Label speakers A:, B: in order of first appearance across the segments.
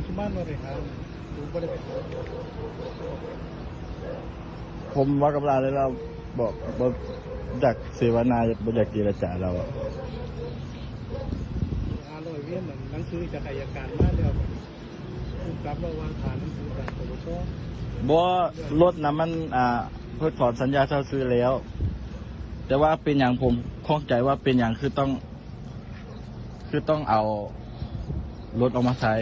A: คุณชุมานมาเลยครับดูบ่ได้ไปขอ
B: ผมว่ากับเราเลยเราบอกบ่อยากเสวนาบ่อยากเจรจาเราอะ
A: อาลอยเวียนหนังสือจากอายการมาแล้วผู้กลับระวางฐานหนังสือจากปปช
B: บ่รถนะมันอ่าเพิ่งถอนสัญญาเช่าซื้อแล้ว แต่ว่าเป็นอย่างผมข้องใจว่าเป็นอย่างคือต้อง คือต้องเอารถออกมาใช้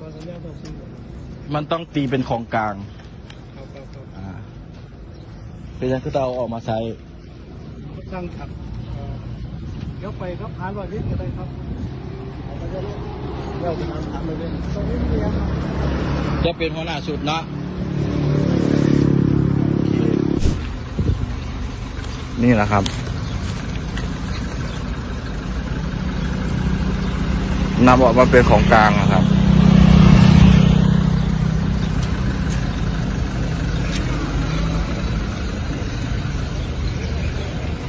A: แล้วก็สัญญาต่อสู้
B: มันต้องตีเป็นของกลาง
A: ครับครับครับ
B: อ่าเป็นอย่างคือเอาออกมาใช้
A: สร้างครับเอ่อเดี๋ยวไปครับหาลอยเวียนก็ได้ครับเอาไปเรื่อยๆเราจะทำถามไปเรื่อยๆตรงนี้เรียน
B: จะเป็นหัวหน้าชุดเนาะนี่แหละครับนำออกมาเป็นของกลางนะครับ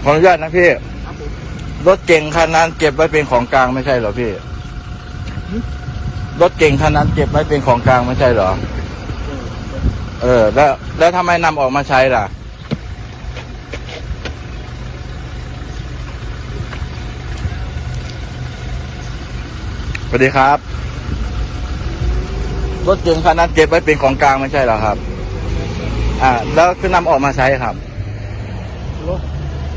B: ขออนุญาตนะพี่
A: ครับผม
B: รถเก่งคันนั้นเก็บไว้เป็นของกลางไม่ใช่เหรอพี่ รถเก่งคันนั้นเก็บไว้เป็นของกลางไม่ใช่เหรอ เออแล้ว แล้วทำไมนำออกมาใช้ล่ะ สวัสดีครับ รถเก๋งคันนั้นเก็บไว้เป็นของกลางไม่ใช่เหรอครับ อ่า แล้วคือนำออกมาใช้ครับ
A: รถ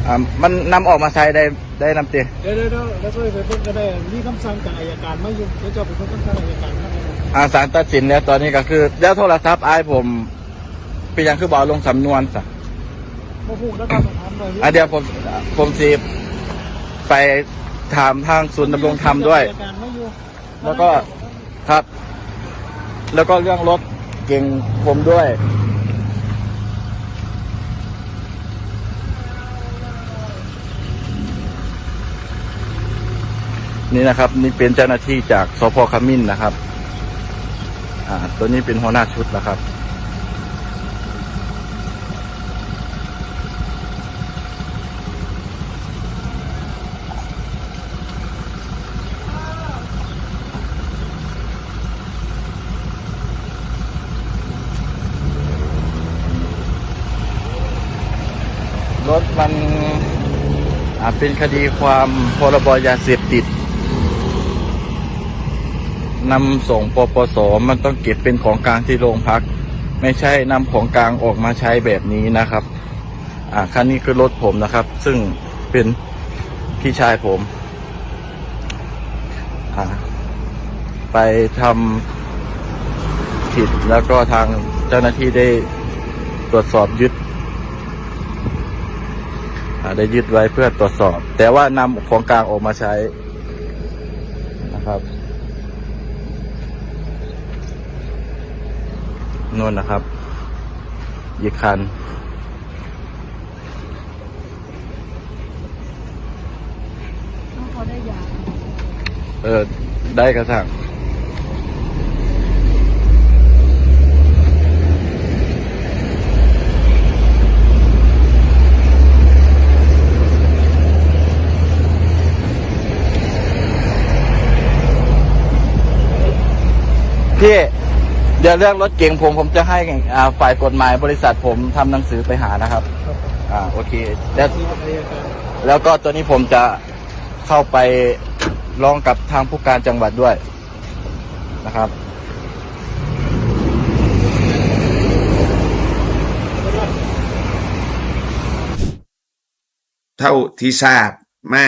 B: อ่ามันนำออกมาใช้ได้ได้นำเตี
A: เดี๋ยวเดี๋ยวเดี๋ยวแล้วก็ไปเพิ่งก็ได้มีคำสั่งจากอายการมาอยู่เดี๋ยวจะไปเพิ่งคำสั่งอายการมาให้
B: อาสารตัดสินแล้วตอนนี้ก็คือแล้วโทรศัพท์ไอ้ายผมเป็นหยังคือบอกลงสำนวนซะ
A: มาพูดแล้วก็มาถามเลย
B: อะเดี๋ยวผมผมสีไปถามทางศูนย์ดำรงธรรมด้วย
A: อายการมาอยู่
B: แล้วก็ ครับ แล้วก็เรื่องรถเก่งผมด้วย นี่นะครับ นี่เป็นเจ้าหน้าที่จากสพขมิ้นนะครับ อ่า ตัวนี้เป็นหัวหน้าชุดนะครับรถมันอ่าเป็นคดีความพรบยาเสพติด นำส่งปปสมันต้องเก็บเป็นของกลางที่โรงพัก ไม่ใช่นำของกลางออกมาใช้แบบนี้นะครับ อ่าคันนี้คือรถผมนะครับ ซึ่งเป็นพี่ชายผม อ่า ไปทำผิดแล้วก็ทางเจ้าหน้าที่ได้ตรวจสอบยึดได้ยึดไว้เพื่อตรวจสอบ แต่ว่านำของกลางออกมาใช้นะครับ นู่นนะครับอีกคัน
C: เขาได้ยา
B: เออ ได้กระทั่งพี่ เดี๋ยวเรื่องรถเก่งผมผมจะให้อ่าฝ่ายกฎหมายบริษัทผมทำหนังสือไปหานะครับ
A: ครับผม
B: อ่าโอเคแล้ว
A: ที่อายการ
B: แล้วก็ตัวนี้ผมจะเข้าไปร้องกับทางผู้การจังหวัดด้วยนะครับ
D: เท่าที่ทราบมา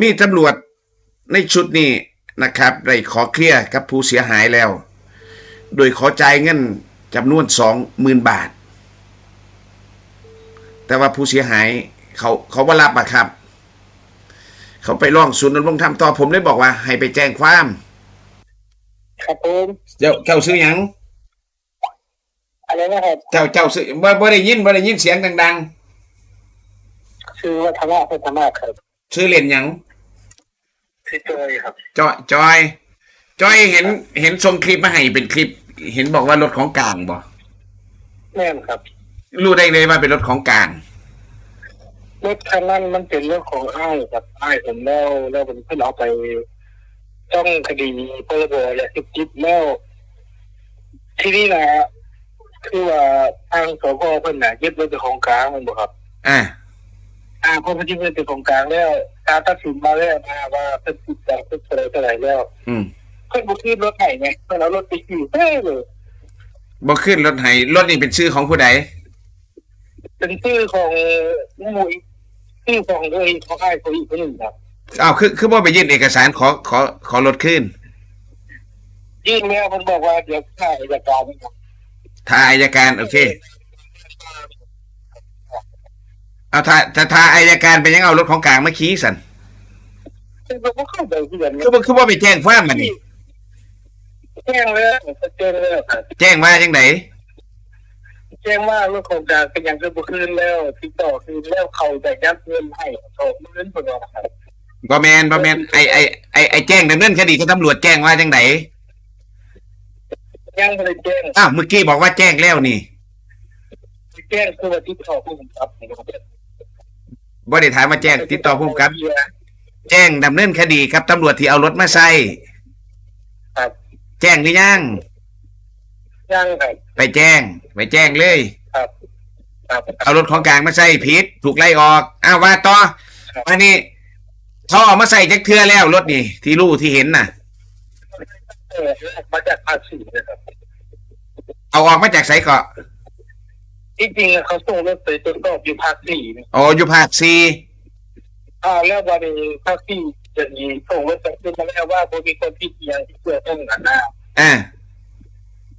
D: มีตำรวจในชุดนี้นะครับ ได้ขอเคลียร์กับผู้เสียหายแล้ว โดยขอจ่ายเงินจำนวนสองหมื่นบาท แต่ว่าผู้เสียหายเขาเขาว่ารับอะครับ เขาไปร้องศูนย์ดำรงธรรมต่อผมเลยบอกว่า ให้ไปแจ้งความ
E: ครับผม
D: เจ้าเจ้าซื้อหยัง
E: อะไรนะครับ
D: เจ้าเจ้าซื้อบ่บ่ได้ยินบ่ได้ยินเสียงดัง
E: ชื่อว่าธรรมะเป็นธรรมะครับ
D: ๆ ซื้อเล่นหยัง
E: ชื่อจอยครับ
D: จอยจอย จอยเห็นเห็นส่งคลิปมาให้เป็นคลิป เห็นบอกว่ารถของกลางบ่
E: แม่นครับ
D: รู้ได้เลยว่าเป็นรถของกลาง
E: รถคันนั้นมันเป็นเรื่องของอ้ายครับอ้ายผมแล้วแล้วผมเพิ่งเอาไปต้องคดีพรบยาเสพติดแล้ว ที่นี่นะคือว่าทางสพเพิ่นน่ะยึดไว้เป็นของกลางแมันบ่ครับ
D: อ่า
E: อ่าพอมันยึดไว้เป็นของกลางแล้วการตัดสินมาแล้วนะว่าเพิ่นผิดจากเพิ่นเท่าไหร่เท่าไหร่แล้ว
D: อืม
E: เพิ่นบ่คืนรถให้ไงเพิ่นเอารถไปขี่เต้เลย
D: บ่ขึ้นรถให้รถนี่เป็นชื่อของผู้ใด
E: เป็นชื่อของหมุยชื่อของเลยของอ้ายคนอีกคนหนึ่งครับ
D: อ้าวคือคือบ่ไปยื่นเอกสารขอขอขอรถขึ้น
E: ยื่นแล้วเพิ่นบอกว่าเดี๋ยวถ่ายเอกสารนะครับ
D: ทาอายการโอเคเอาถ้าถ้าทาอายการเป็นยังเอารถของกลางมาขี่สัน
E: ซึ่งเราก็เข้าใจที่กัน
D: คือบ่คือบ่ไปแจ้งความมันนี่
E: แจ้งแล้วแจ้งแล้วครับ
D: แจ้งว่าจังได
E: แจ้งว่ารถโครงการเป็นอย่างเกินคืนแล้วติดต่อคืนแล้วเขาแต่ยัดเงินให้สองเงินคนละครับ
D: บ่แม่นบ่แม่นไอ้ไอ้ไอ้ไอ้แจ้งดำเนินคดีกับตำรวจแจ้งว่าจังได
E: ยังไม่ได้แจ้ง
D: อ้าวเมื่อกี้บอกว่าแจ้งแล้วนี่
E: แจ้งคือว่าติดต่อผู้กำกับนะครับ
D: บ่ได้ถามว่าแจ้งติดต่อผู้กำกับ แจ้งดำเนินคดีกับตำรวจที่เอารถมาใส่
E: ครับ
D: แจ้งหรือยัง
E: ยังครับ
D: ไปแจ้ง ไปแจ้งเลย
E: ครับครับ
D: เอารถของกลางมาใส่ผิดถูกไล่ออกอ้าวว่าต่อ
E: ครับ
D: มานี่เขาเอามาใส่จักเทื่อแล้วรถนี่ ที่รู้ที่เห็นน่ะ
E: เออมาจากภาษีนะครับ
D: เอาออกมาจากไสเกาะ
E: จริงๆเขาส่งรถไปตรวจสอบอยู่ภาคสี่นะ
D: อ๋ออยู่ภาคซี
E: อ่าแล้ววันนี้ภาคสี่ จะมีส่งรถไปขึ้นมาแล้วว่ามีคนที่เอียงที่เกี่ยวข้องกันนะ
D: อ่า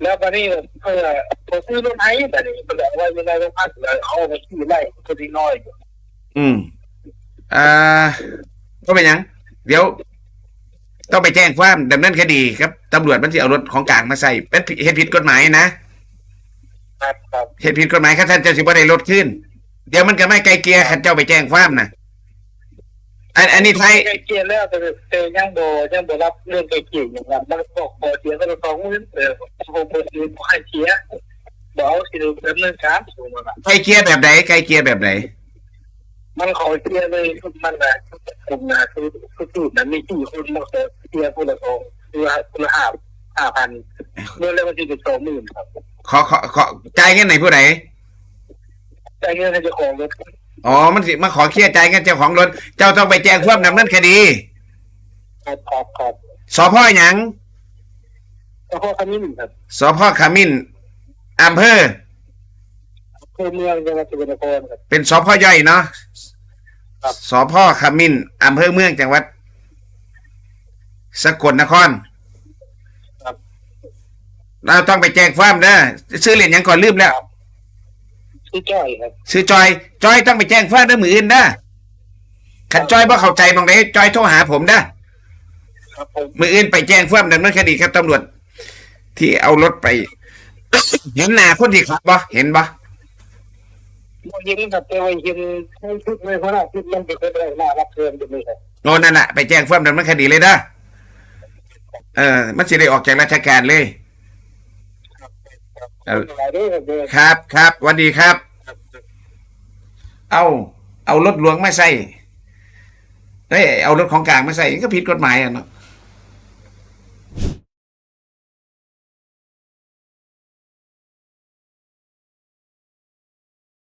E: แล้ววันนี้เพื่อผมซื้อรถไอ้แต่นี่ก็บอกว่ายังไงต้องพักเลยเอาไปขี่ไล่คนที่น้อยอยู่
D: อืมอ่าก็เป็นหยังเดี๋ยว ต้องไปแจ้งความดำเนินคดีครับตำรวจมันจะเอารถของกลางมาใส่เป็นเหตุผิดกฎหมายนะครับ
E: ครับ
D: เหตุผิดกฎหมายครับท่านเจ้าสิบ่ได้รถขึ้น เดี๋ยวมันก็ไม่ไกลเกลียขันเจ้าไปแจ้งความนะ อันอันนี้ไทย
E: ไกลเกลียแล้วแต่เจอยังโบยังโบรับเรื่องไกลเกลียอย่างนั้นมันบอกโบเสียก็ต้องสองหมื่นเออโบโบเสียให้เสียบอกเอาสิดำเนินการสูงมา
D: ไกลเกลียแบบไหนไกลเกลียแบบไหน
E: มันขอเชียร์เลยทุกมันนะทุกนะคือคือจุดนั้นมีกี่คนมาเชียร์คนละสองคือคนละห้าห้าพันเมื่อแล้วมันจะเป็นสองหมื่นครับ
D: ขอขอขอจ่ายเงินไหนผู้ใด
E: แต่เงินให้เจ้าของรถ
D: อ๋อ มันสิมาขอเคลียร์จ่ายเงินเจ้าของรถ เจ้าต้องไปแจ้งความดำเนินคดี
E: ครับครับครับ
D: สพหยัง
E: แล้วก็คันนี้หนึ่งครับ
D: สพขมิ้นอำเภอ
E: คือเมืองจังหวัดสุพรรณครครับ
D: เป็นสพย่อยเนาะ
E: ครับ
D: สพขมิ้นอำเภอเมืองจังหวัด สกลนคร
E: ครับ
D: เราต้องไปแจ้งความเด้อซื้อเหรียญหยังก่อนลืมแล้ว
E: ชื่อจ้อยครับ
D: ซื้อจอย จอยต้องไปแจ้งความเด้อมืออื่นเด้อขันจอยบ่เข้าใจบางไดจอยโทรหาผมเด้อ
E: ครับผม
D: มืออื่นไปแจ้งความดำเนินคดีครับตำรวจ ที่เอารถไป เห็นหน้าคนที่ขับบ่เห็นบ่
E: ยิงครับแต่ว่ายิงให้ชุดไม่เพราะว่าชุดมันเป็นคนแรกหน้ารับเชิญอยู่นี่ครับ
D: โน่นนั่นแหละไปแจ้งความดำเนินคดีเลยเด้อเออ มันสิได้ออกจากราชการเลย ครับครับสวัสดีครับ เอาเอารถหลวงมาใส่เฮ้ยเอารถของกลางมาใส่ก็ผิดกฎหมายอะเนาะ